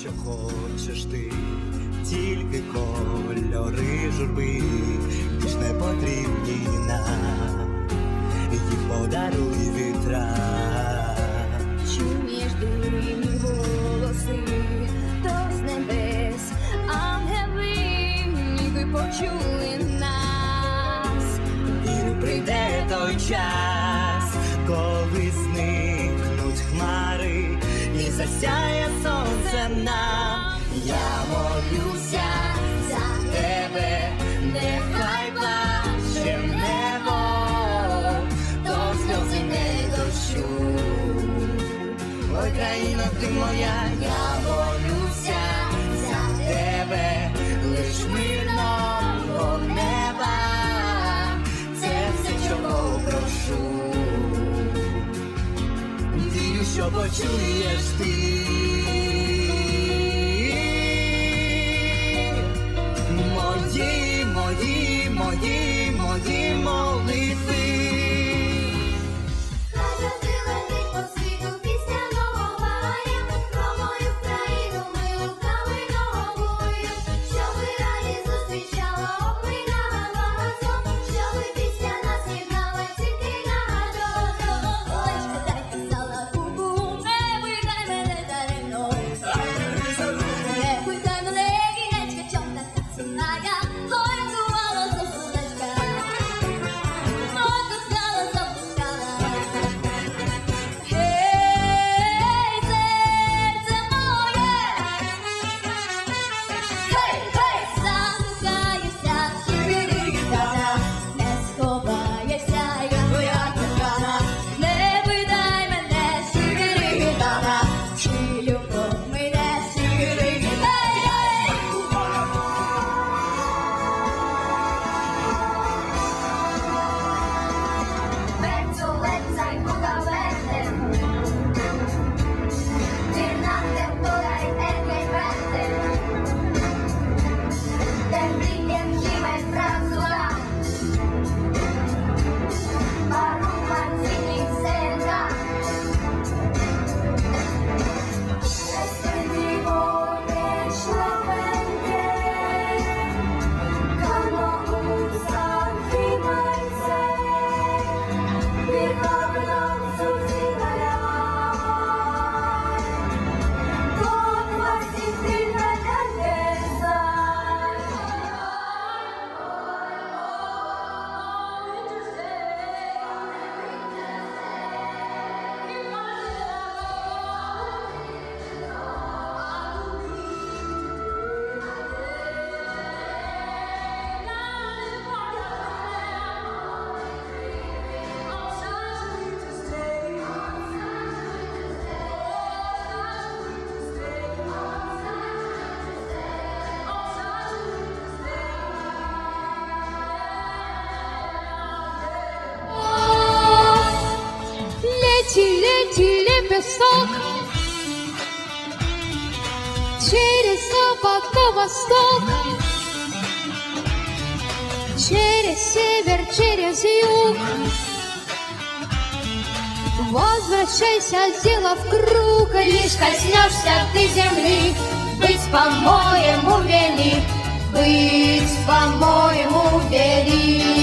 що хочеш ти, тільки кольори журби, більш не потрібні нам, їх подаруй вітра. Чуєш дивні голоси, то з небес, ангели ніби почули нас. Вірю, прийде той час, і засяє сонце нам. Я молюся за тебе, нехай плаче небо, то сльози не дощу. Ой, країна ти моя, я молюся що почуєш ти. Мої, мої, мої, мої молитви. Лепесток Через запад на восток. Через север, через юг. Возвращайся, сделав круг. Лишь коснешься ты земли. Быть, по-моему, велик Быть, по-моему, велик.